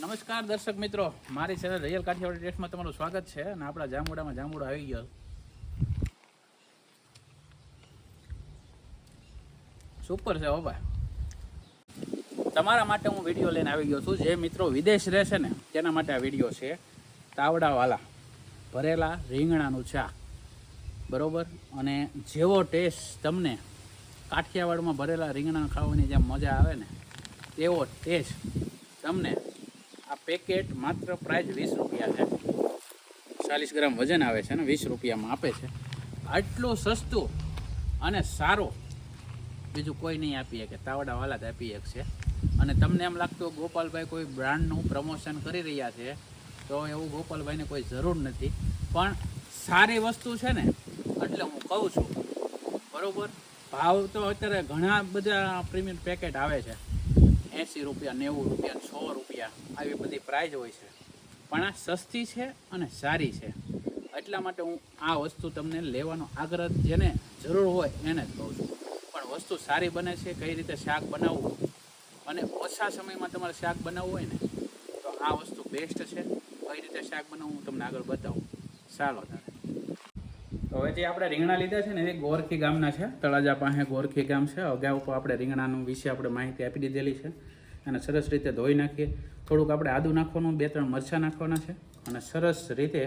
નમસ્કાર દર્શક મિત્રો. મારી ચેનલ રિયલ કાઠિયાવાડી ટેસ્ટમાં તમારું સ્વાગત છે અને આપણા જામુડામાં જાંબુડો આવી ગયો. સુપર છે હો તમારા માટે હું વીડિયો લઈને આવી ગયો છું. જે મિત્રો વિદેશ રહેશે ને, તેના માટે આ વીડિયો છે. તાવડાવાલા, ભરેલા રીંગણાનું ચા. બરોબર? અને જેવો ટેસ્ટ તમને કાઠિયાવાડમાં ભરેલા રીંગણા ખાવાની જેમ મજા આવે ને, તેવો ટેસ્ટ તમને આ પેકેટ માત્ર પ્રાઇસ વીસ રૂપિયા છે. ચાલીસ ગ્રામ વજન આવે છે ને વીસ રૂપિયામાં આપે છે. આટલું સસ્તું અને સારું, બીજું કોઈ નહીં આપી શકે તાવડાવાલા જ આપી શકશે અને તમને એમ લાગતું ગોપાલભાઈ કોઈ બ્રાન્ડનું પ્રમોશન કરી રહ્યા છે, તો એવું ગોપાલભાઈને કોઈ જરૂર નથી. પણ સારી વસ્તુ છે ને, એટલે હું કહું છું, બરાબર? ભાવ તો અત્યારે ઘણા બધા પ્રીમિયમ પેકેટ આવે છે. એંસી રૂપિયા, નેવું રૂપિયા સો રૂપિયા આવી બધી પ્રાઇઝ હોય છે. પણ આ સસ્તી છે અને સારી છે. એટલા માટે હું આ વસ્તુ તમને લેવાનો આગ્રહ જેને જરૂર હોય એને જ કહું છું. પણ વસ્તુ સારી બને છે, કઈ રીતે શાક બનાવવું અને ઓછા સમયમાં તમારે શાક બનાવવું હોય ને, તો આ વસ્તુ બેસ્ટ છે. કઈ રીતે શાક બનાવવું હું તમને આગળ બતાવું. ચાલો તારે તો હવે જે આપણે રીંગણા લીધા છે ને, એ ગોરખી ગામના છે. તળાજા પાસે ગોરખી ગામ છે. અગાઉ આપણે રીંગણાનું વિશે આપણે માહિતી આપી દીધેલી છે. અને સરસ રીતે ધોઈ નાખીએ. થોડુંક આપણે આદું નાખવાનું, બે ત્રણ મરચાં નાખવાના છે. અને સરસ રીતે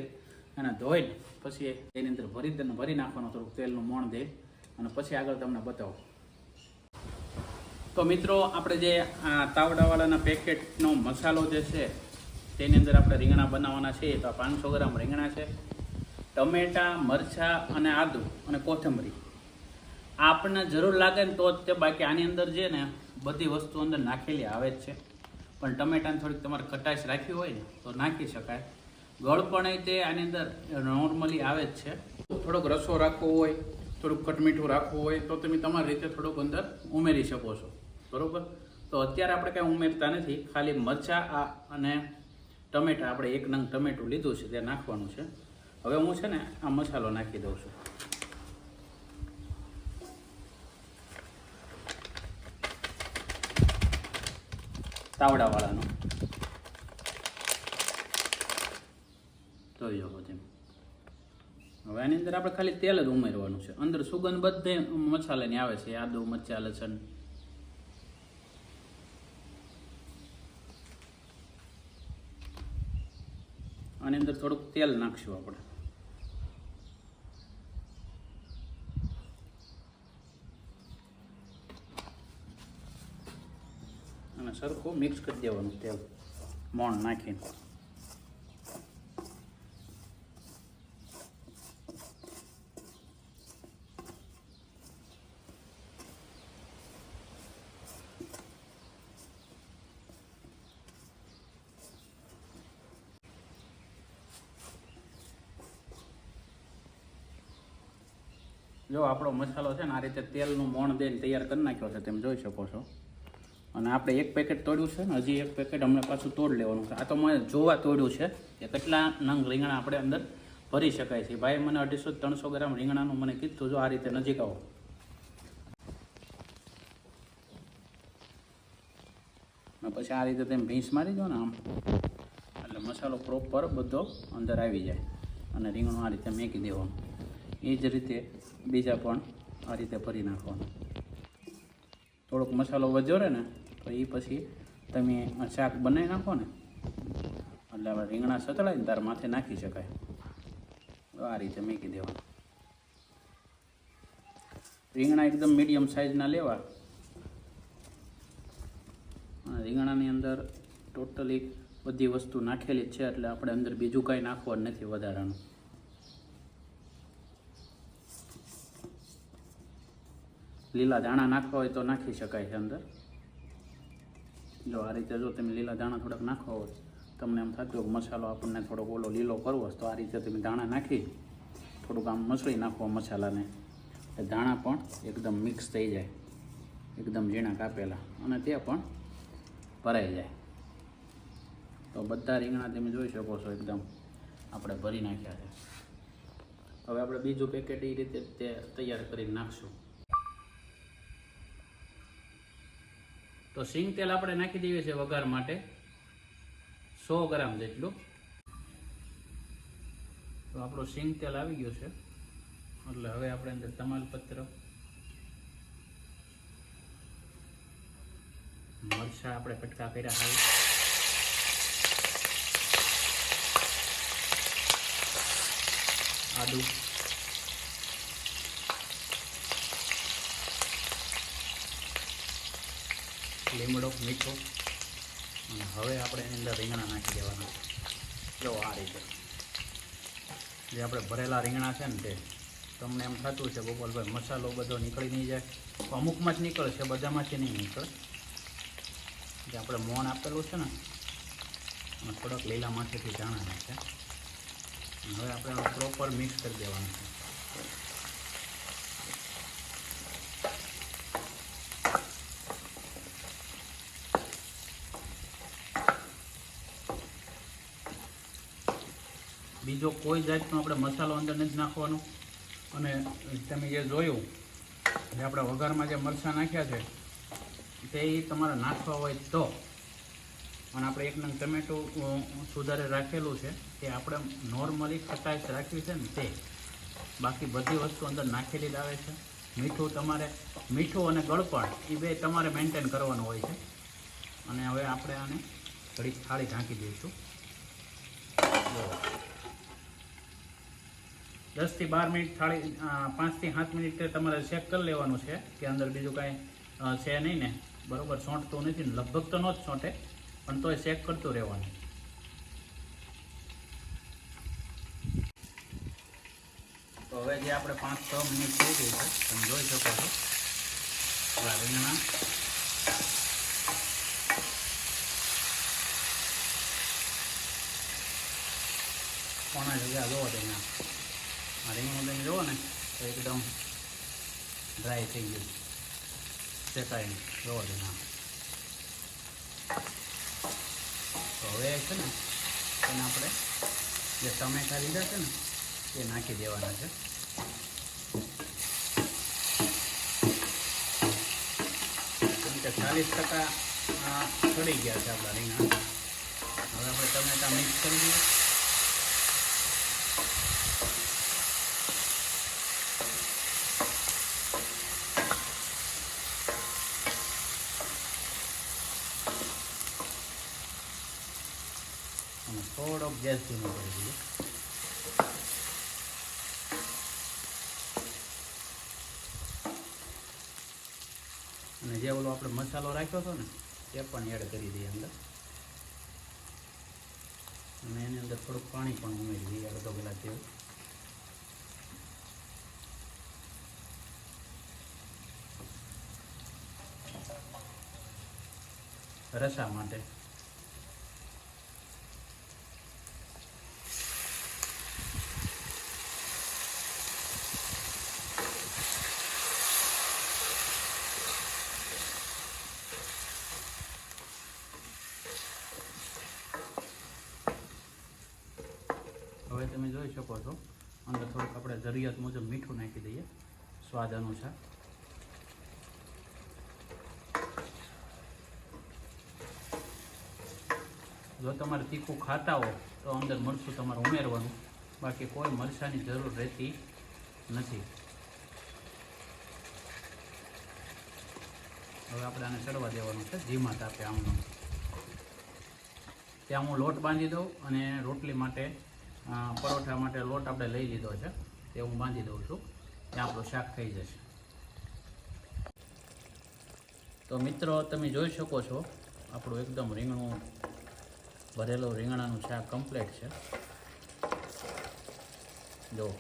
એને ધોઈને પછી એની અંદર ભરી દે ભરી નાખવાનું, થોડુંક તેલનું મોણ દે. અને પછી આગળ તમને બતાવો. તો મિત્રો, આપણે જે આ તાવડાવાળાના પેકેટનો મસાલો જે છે, તેની અંદર આપણે રીંગણા બનાવવાના છે તો આ પાંચસો ગ્રામ રીંગણા છે. ટમેટા, મરચાં અને આદુ અને કોથમરી. આપણને જરૂર લાગે ને તો જ તે બાકી આની અંદર જે ને બધી વસ્તુ અંદર નાખેલી આવે જ છે. પણ ટમેટાને થોડીક તમારે ખટાશ રાખવી હોય ને તો નાખી શકાય. ગળપણે તે આની અંદર નોર્મલી આવે જ છે. થોડોક રસો રાખવો હોય, થોડુંક ખટમીઠું રાખવું હોય, તો તમે તમારી રીતે થોડુંક અંદર ઉમેરી શકો છો. બરાબર? તો અત્યારે આપણે કાંઈ ઉમેરતા નથી. ખાલી મરચાં અને ટમેટા. આપણે એક નંગ ટમેટું લીધું છે તે નાખવાનું છે. હવે હું છે ને આ મસાલો નાખી દઉં છું. તાવડાવાળાનો. જોઈ શકો તેમ. હવે આની અંદર આપણે ખાલી તેલ જ ઉમેરવાનું છે. અંદર સુગંધ બધે મસાલાની આવે છે. આદુ, મરચા, લસણ. આની અંદર થોડુંક તેલ નાખશું આપણે. સરખું મિક્સ કરી દેવાનું તેલ. મોણ નાખીને. જો આપણો મસાલો છે ને, આ રીતે તેલનું મોણ દઈને તૈયાર કરી નાખ્યો છે, તેમ જોઈ શકો છો. અને આપણે એક પેકેટ તોડ્યું છે ને, હજી એક પેકેટ હમણાં પાછું તોડ લેવાનું છે. આ તો મને જોવા તોડ્યું છે કે કેટલા નંગ રીંગણા આપણે અંદર ભરી શકાય છે. ભાઈ મને અઢીસો ત્રણસો ગ્રામ રીંગણાનું મને કીધું જો આ રીતે નજીક આવો. પછી આ રીતે તેમ ભીંસ મારી દો ને આમ. એટલે મસાલો પ્રોપર બધો અંદર આવી જાય. અને રીંગણું આ રીતે મેકી દેવાનું. એ જ રીતે બીજા પણ આ રીતે ભરી નાખવાનું. થોડોક મસાલો રહે ને, તો એ પછી તમે શાક બનાવી નાખો ને, એટલે આપણે રીંગણા સતળાય ને, તાર માથે નાખી શકાય. આ રીતે મૂકી દેવાનું. રીંગણા એકદમ મીડિયમ સાઇઝના લેવા. રીંગણાની અંદર ટોટલી બધી વસ્તુ નાખેલી જ છે, એટલે આપણે અંદર બીજું કાંઈ નાખવાનું નથી વધારાનું. લીલા ધાણા નાખવા હોય તો નાખી શકાય છે અંદર. જો આ રીતે જો તમે લીલા ધાણા થોડાક નાખવા હોય, તમને એમ થતું હોય મસાલો આપણને થોડોક ઓલો લીલો કરવો તો આ રીતે તમે ધાણા નાખી, થોડુંક આમ મસળી નાખવા મસાલાને. એટલે ધાણા પણ એકદમ મિક્સ થઈ જાય. એકદમ ઝીણા કાપેલા. અને તે પણ ભરાઈ જાય. તો બધા રીંગણા તમે જોઈ શકો છો એકદમ આપણે ભરી નાખ્યા છે. હવે આપણે બીજું પેકેટ એ રીતે તે તૈયાર કરીને નાખશું. તો સિંગ તેલ આપણે નાખી દઈએ છીએ વઘાર માટે. સો ગ્રામ જેટલું. તો આપણું સિંગ તેલ આવી ગયું છે. એટલે હવે આપણે અંદર તમાલપત્ર મરચા આપણે કટકા કર્યા હોય આદુ. લીમડો, મીઠો. અને હવે આપણે એની અંદર રીંગણા નાખી દેવાના. જો આ રીતે. જે આપણે ભરેલા રીંગણા છે ને તે. તમને એમ થતું છે ગોપાલભાઈ, મસાલો બધો નીકળી નહીં જાય. અમુકમાં જ નીકળે છે, બધામાંથી નહીં નીકળે. જે આપણે મોણ આપેલું છે ને અને થોડોક લીલા માથેથી જાણાના છે હવે આપણે પ્રોપર મિક્સ કરી દેવાનું છે. બીજો કોઈ જાતનો આપણે મસાલો અંદર નથી નાખવાનો. અને તમે જે જોયું, જે આપણે વઘારમાં જે મરચાં નાખ્યા છે, તે તમારે નાખવા હોય તો. અને આપણે એક નંગ ટમેટું સુધારે રાખેલું છે, તે આપણે નોર્મલી ખટાશ રાખવી છે ને તે. બાકી બધી વસ્તુ અંદર નાખેલી જ આવે છે. મીઠું તમારે, મીઠું અને ગળપણ એ બે તમારે મેન્ટેન કરવાનું હોય છે. અને હવે આપણે આને ઘડી થાળી ઢાંકી દઈશું. દસથી બાર મિનિટ થાળી પાંચથી સાત મિનિટ તમારે ચેક કરી લેવાનું છે, કે અંદર બીજું કાંઈ છે નહીં ને. બરાબર સોંટતું નથી ને. લગભગ તો ન જ સોંટે પણ તોય ચેક કરતું રહેવાનું. તો હવે જે આપણે પાંચ છ મિનિટ થઈ ગઈ છે, તમે જોઈ શકો છો. આપણા રીંગણા. કોના જગ્યા જોવો આ રીંગણું તમે જુઓ ને, તો એકદમ ડ્રાય થઈ ગયું. શેકાઈને જોવો છો આમ. તો હવે છે ને, એને આપણે જે ટમેટા લીધા છે ને, એ નાખી દેવાના છે. કેમ કે ચાલીસ ટકા સડી ગયા છે આપણા રીંગણા. હવે આપણે ટમેટા મિક્સ કરી દઈએ. અને થોડોક ગેસ ધીમો કરી દઈએ અને જે ઓલો આપણે મસાલો રાખ્યો હતો ને, એ પણ એડ કરી દઈએ અંદર. અને એની અંદર થોડુંક પાણી પણ ઉમેરી દઈએ, અડધો કલાક જેવું. રસા માટે હવે તમે જોઈ શકો છો અંદર થોડુંક આપણે જરૂરિયાત મુજબ મીઠું નાખી દઈએ. સ્વાદ અનુસાર. જો તમારે તીખું ખાતા હો, તો અંદર મરચું તમારે ઉમેરવાનું. બાકી કોઈ મરચાંની જરૂર રહેતી નથી. હવે આપણે આને ચડવા દેવાનું છે. ધીમા તાપે આમનો. ત્યાં હું લોટ બાંધી દઉં અને રોટલી માટે પરોઠા માટે લોટ આપણે લઈ લીધો છે. તે હું બાંધી દઉં છું ત્યાં આપણું શાક થઈ જશે. તો મિત્રો, તમે જોઈ શકો છો, આપણું એકદમ રીંગણું, ભરેલું રીંગણાનું શાક કમ્પ્લીટ છે. જો.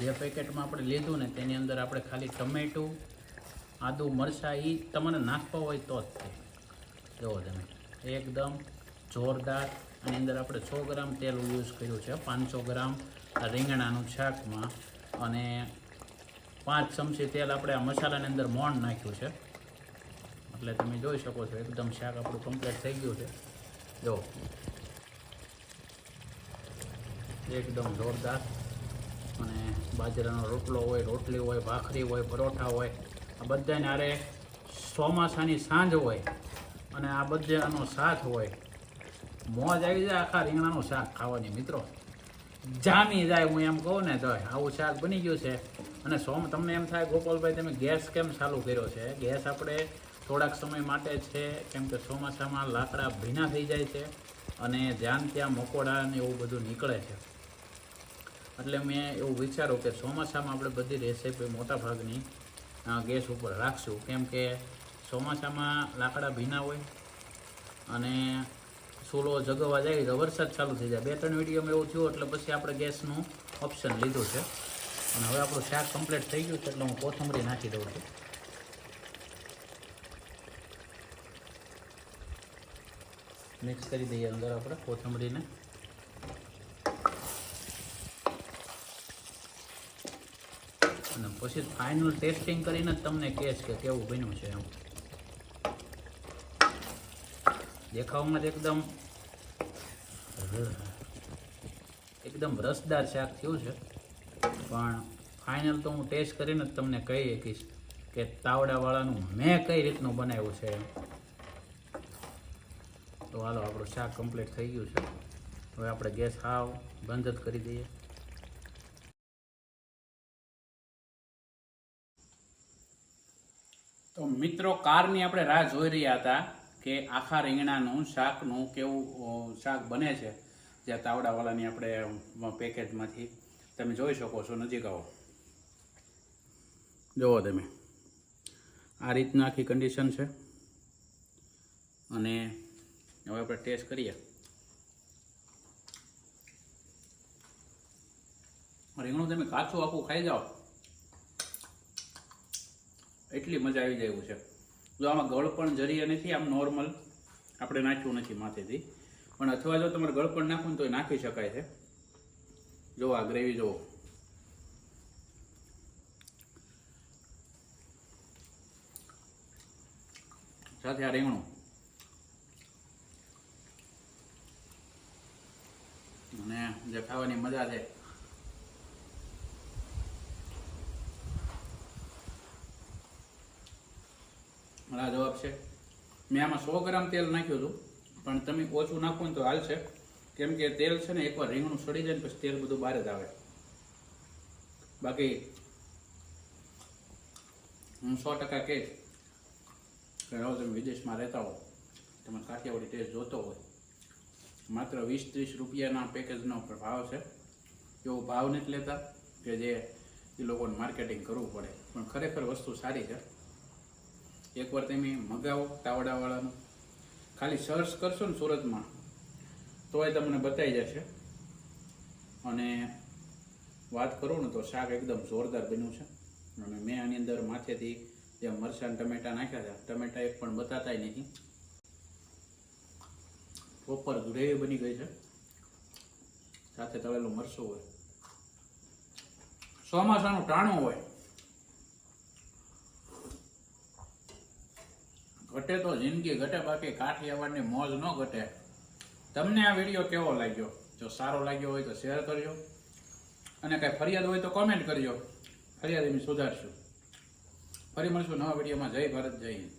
જે પેકેટમાં આપણે લીધું ને, તેની અંદર આપણે ખાલી ટમેટું, આદુ, મરચાં એ તમારે નાખવા હોય તો જ તે જુઓ તમે, એકદમ જોરદાર આની અંદર આપણે સો ગ્રામ તેલ યુઝ કર્યું છે. પાંચસો ગ્રામ રીંગણાનું શાકમાં અને પાંચ ચમચી તેલ આપણે આ મસાલાની અંદર મોણ નાખ્યું છે. એટલે તમે જોઈ શકો છો, એકદમ શાક આપણું કમ્પ્લીટ થઈ ગયું છે. જો. એકદમ જોરદાર. અને બાજરાનો રોટલો હોય, રોટલી હોય, ભાખરી હોય, પરોઠા હોય, આ બધાને આરે ચોમાસાની સાંજ હોય અને આ બધાનો સાથ હોય. મોજ આવી જાય આખા રીંગણાનું શાક ખાવાની મિત્રો. જામી જાય હું એમ કહું ને તો આવું શાક બની ગયું છે. અને સોમ તમને એમ થાય ગોપાલભાઈ તમે ગેસ કેમ ચાલુ કર્યો છે? ગેસ આપણે થોડાક સમય માટે છે કેમ કે ચોમાસામાં લાકડા ભીના થઈ જાય છે અને જ્યાં ત્યાં મકોડા ને એવું બધું નીકળે છે. એટલે મેં એવું વિચાર્યું કે ચોમાસામાં આપણે બધી રેસીપી મોટા ભાગની અ, ગેસ ઉપર રાખશું. કેમ કે ચોમાસામાં લાકડા ભીના હોય અને ચૂલો જગવા જાય તો વરસાદ ચાલુ થઈ જાય. બે ત્રણ વિડીયોમાં એવું થયું એટલે પછી આપણે ગેસનું ઓપ્શન લીધું છે. અને હવે આપણું શાક કમ્પ્લીટ થઈ ગયું છે એટલે હું કોથમરી નાખી દઉં છું. મિક્સ કરી દઈએ અંદર આપણે કોથમરીને. અને પછી ફાઇનલ ટેસ્ટિંગ કરીને તમને કહેશ કે કેવું બન્યું છે એમ. દેખાવમાં એકદમ એકદમ રસદાર શાક થયું છે. પણ ફાઇનલ તો હું ટેસ્ટ કરીને જ તમને કહી શકીશ કે તાવડાવાળાનું મેં કઈ રીતનું બનાવ્યું છે તો હાલો, આપણું શાક કમ્પ્લીટ થઈ ગયું છે. હવે આપણે ગેસ હાવ બંધ જ કરી દઈએ. તો મિત્રો, કારની આપણે રાહ જોઈ રહ્યા હતા. કે આખા રીંગણાનું શાકનું કેવું શાક બને છે, જે તાવડાવાળાની આપણે પેકેજમાંથી તમે જોઈ શકો છો નજીક આવો જુઓ તમે. આ રીતના આખી કન્ડિશન છે. અને હવે આપણે ટેસ્ટ કરીએ. રીંગણું તમે કાચું આખું ખાઈ જાઓ. એટલી મજા આવી જાય એવું છે. જો આમાં ગળપણ જરીએ નથી, આમ નોર્મલ આપણે નાખ્યું નથી માથેથી. પણ અથવા જો તમારે ગળપણ નાખવું ને તો નાખી શકાય છે. જો આ ગ્રેવી જુઓ. સાથે આ રીંગણું. અને જે ખાવાની મજા છે મારા જવાબ છે. મેં આમાં સો ગ્રામ તેલ નાખ્યું હતું, પણ તમે ઓછું નાખો ને તો હાલશે કેમ કે તેલ છે ને એકવાર રીંગણું સડી જાય ને પછી તેલ બધું બહાર જ આવે. બાકી હું સો ટકા કહીશ કે હવે તમે વિદેશમાં રહેતા હો તમે કાઠિયાવાડી ટેસ્ટ જોતો હોય, માત્ર વીસ ત્રીસ રૂપિયાના પેકેજનો ભાવ છે. એવો ભાવ નથી લેતા કે જે એ લોકોને માર્કેટિંગ કરવું પડે. પણ ખરેખર વસ્તુ સારી છે. એકવાર તમે મગાવો તાવડાવાળાનું. ખાલી સર્ચ કરશો ને સુરતમાં, તોય તમને બતાવી જશે. અને વાત કરું ને તો શાક એકદમ જોરદાર બન્યું છે. અને મેં આની અંદર માથેથી જે મરચાં ટમેટા નાખ્યા હતા, ટમેટા એક પણ બતાતાય નથી. પ્રોપર ગ્રેવી બની ગઈ છે. સાથે તળેલું મરચું હોય. ચોમાસાનું ટાણું હોય. ઘટે તો જિંદગી ઘટે, બાકી કાઠિયાવાડની મોજ ન ઘટે. તમને આ વીડિયો કેવો લાગ્યો? જો સારો લાગ્યો હોય તો શેર કરજો. અને કાંઈ ફરિયાદ હોય તો કોમેન્ટ કરજો. ફરિયાદ એમ સુધારશું. ફરી મળશું નવા વિડીયોમાં. જય ભારત, જય હિન્દ.